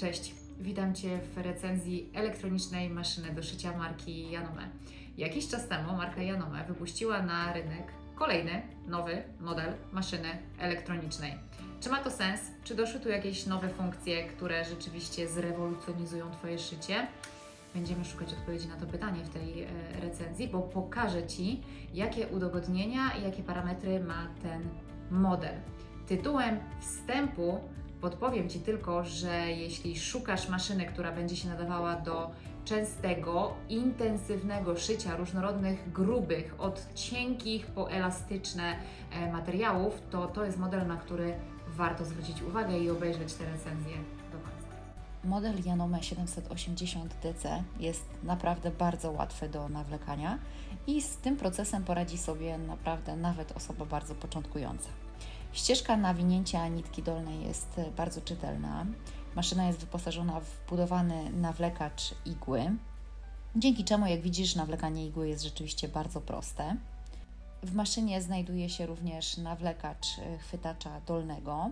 Cześć, witam Cię w recenzji elektronicznej maszyny do szycia marki Janome. Jakiś czas temu marka Janome wypuściła na rynek kolejny, nowy model maszyny elektronicznej. Czy ma to sens? Czy doszły tu jakieś nowe funkcje, które rzeczywiście zrewolucjonizują Twoje szycie? Będziemy szukać odpowiedzi na to pytanie w tej e, recenzji, bo pokażę Ci, jakie udogodnienia i jakie parametry ma ten model. Tytułem wstępu podpowiem Ci tylko, że jeśli szukasz maszyny, która będzie się nadawała do częstego, intensywnego szycia różnorodnych, grubych, od cienkich po elastyczne e, materiałów, to to jest model, na który warto zwrócić uwagę i obejrzeć tę recenzję do końca. Model Janome 780 DC jest naprawdę bardzo łatwy do nawlekania i z tym procesem poradzi sobie naprawdę nawet osoba bardzo początkująca. Ścieżka nawinięcia nitki dolnej jest e, bardzo czytelna. Maszyna jest wyposażona w wbudowany nawlekacz igły, dzięki czemu, jak widzisz, nawlekanie igły jest rzeczywiście bardzo proste. W maszynie znajduje się również nawlekacz e, chwytacza dolnego,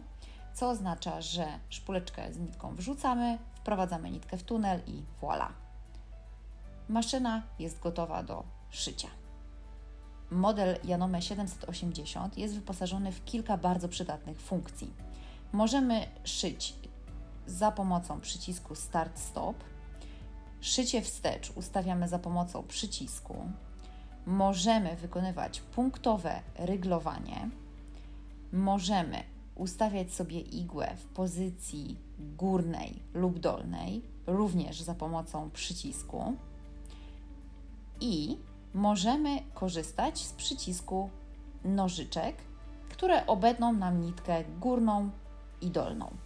co oznacza, że szpuleczkę z nitką wrzucamy, wprowadzamy nitkę w tunel i voilà. Maszyna jest gotowa do szycia. Model Janome 780 jest wyposażony w kilka bardzo przydatnych funkcji. Możemy szyć za pomocą przycisku Start-Stop. Szycie wstecz ustawiamy za pomocą przycisku. Możemy wykonywać punktowe ryglowanie. Możemy ustawiać sobie igłę w pozycji górnej lub dolnej, również za pomocą przycisku. I możemy korzystać z przycisku nożyczek, które obetną nam nitkę górną i dolną.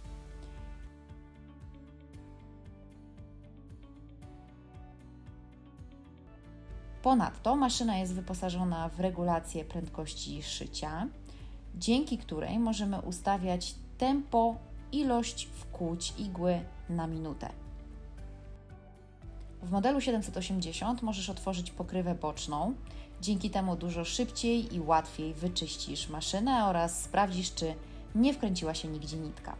Ponadto maszyna jest wyposażona w regulację prędkości szycia, dzięki której możemy ustawiać tempo, ilość wkłuć igły na minutę. W modelu 780 możesz otworzyć pokrywę boczną. Dzięki temu dużo szybciej i łatwiej wyczyścisz maszynę oraz sprawdzisz, czy nie wkręciła się nigdzie nitka.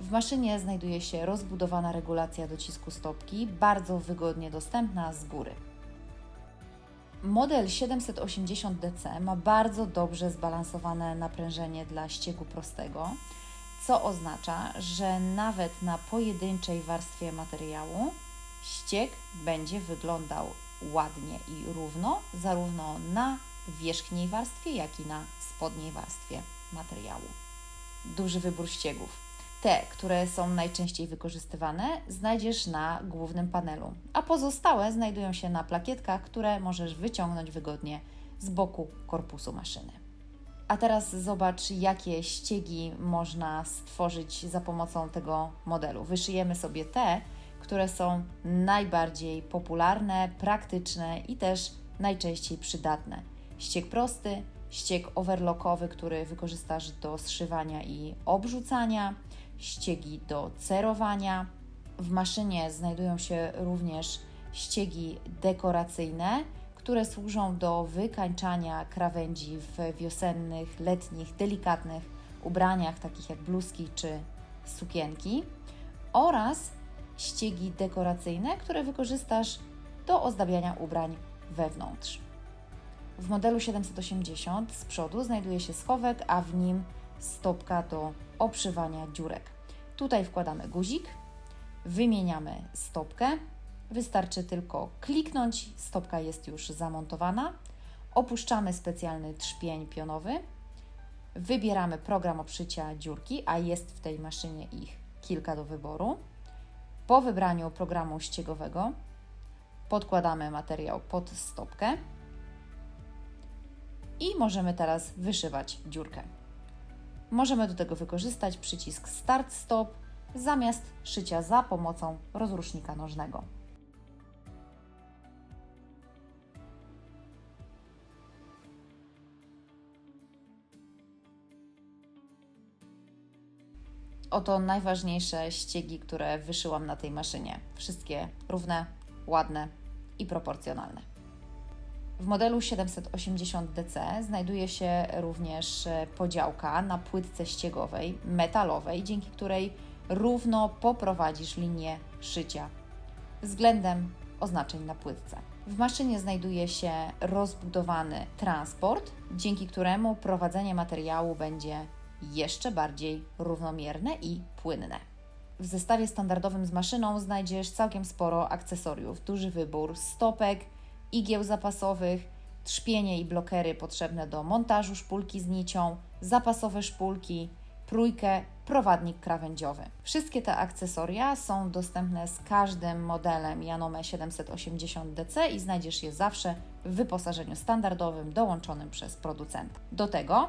W maszynie znajduje się rozbudowana regulacja docisku stopki, bardzo wygodnie dostępna z góry. Model 780DC ma bardzo dobrze zbalansowane naprężenie dla ściegu prostego, co oznacza, że nawet na pojedynczej warstwie materiału ścieg będzie wyglądał ładnie i równo, zarówno na wierzchniej warstwie, jak i na spodniej warstwie materiału. Duży wybór ściegów. Te, które są najczęściej wykorzystywane, znajdziesz na głównym panelu, a pozostałe znajdują się na plakietkach, które możesz wyciągnąć wygodnie z boku korpusu maszyny. A teraz zobacz, jakie ściegi można stworzyć za pomocą tego modelu. Wyszyjemy sobie te, które są najbardziej popularne, praktyczne i też najczęściej przydatne. Ścieg prosty, ścieg overlockowy, który wykorzystasz do zszywania i obrzucania, ściegi do cerowania. W maszynie znajdują się również ściegi dekoracyjne, które służą do wykańczania krawędzi w wiosennych, letnich, delikatnych ubraniach, takich jak bluzki czy sukienki, oraz ściegi dekoracyjne, które wykorzystasz do ozdabiania ubrań wewnątrz. W modelu 780 z przodu znajduje się schowek, a w nim stopka do obszywania dziurek. Tutaj wkładamy guzik, wymieniamy stopkę. Wystarczy tylko kliknąć, stopka jest już zamontowana. Opuszczamy specjalny trzpień pionowy. Wybieramy program obszycia dziurki, a jest w tej maszynie ich kilka do wyboru. Po wybraniu programu ściegowego podkładamy materiał pod stopkę i możemy teraz wyszywać dziurkę. Możemy do tego wykorzystać przycisk Start Stop zamiast szycia za pomocą rozrusznika nożnego. Oto najważniejsze ściegi, które wyszyłam na tej maszynie. Wszystkie równe, ładne i proporcjonalne. W modelu 780DC znajduje się również podziałka na płytce ściegowej, metalowej, dzięki której równo poprowadzisz linię szycia względem oznaczeń na płytce. W maszynie znajduje się rozbudowany transport, dzięki któremu prowadzenie materiału będzie jeszcze bardziej równomierne i płynne. W zestawie standardowym z maszyną znajdziesz całkiem sporo akcesoriów, duży wybór stopek, igieł zapasowych, trzpienie i blokery potrzebne do montażu szpulki z nicią, zapasowe szpulki, trójkę, prowadnik krawędziowy. Wszystkie te akcesoria są dostępne z każdym modelem Janome 780DC i znajdziesz je zawsze w wyposażeniu standardowym dołączonym przez producenta. Do tego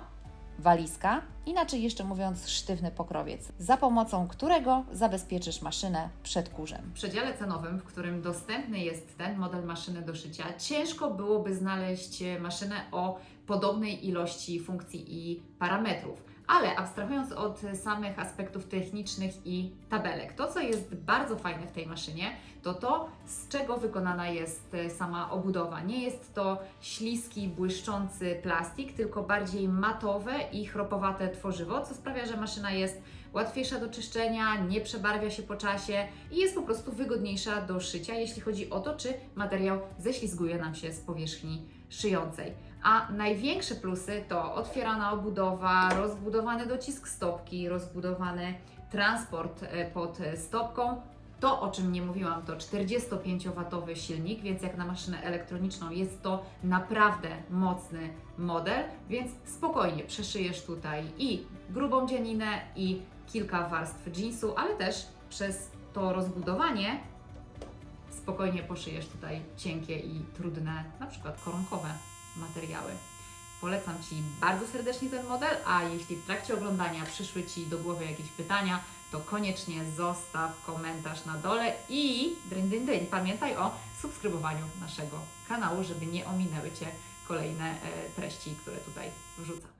walizka, inaczej jeszcze mówiąc sztywny pokrowiec, za pomocą którego zabezpieczysz maszynę przed kurzem. W przedziale cenowym, w którym dostępny jest ten model maszyny do szycia, ciężko byłoby znaleźć maszynę o podobnej ilości funkcji i parametrów. Ale abstrahując od samych aspektów technicznych i tabelek, to co jest bardzo fajne w tej maszynie, to to, z czego wykonana jest e, sama obudowa. Nie jest to śliski, błyszczący plastik, tylko bardziej matowe i chropowate tworzywo, co sprawia, że maszyna jest łatwiejsza do czyszczenia, nie przebarwia się po czasie i jest po prostu wygodniejsza do szycia, jeśli chodzi o to, czy materiał ześlizguje nam się z powierzchni szyjącej. A największe plusy to otwierana obudowa, rozbudowany docisk stopki, rozbudowany transport e, pod stopką. To, o czym nie mówiłam, to 45W silnik, więc jak na maszynę elektroniczną jest to naprawdę mocny model, więc spokojnie przeszyjesz tutaj i grubą dzianinę, i kilka warstw jeansu, ale też przez to rozbudowanie spokojnie poszyjesz tutaj cienkie i trudne, na przykład koronkowe materiały. Polecam Ci bardzo serdecznie ten model, a jeśli w trakcie oglądania przyszły Ci do głowy jakieś pytania, to koniecznie zostaw komentarz na dole i dryń, pamiętaj o subskrybowaniu naszego kanału, żeby nie ominęły Cię kolejne e, treści, które tutaj wrzucam.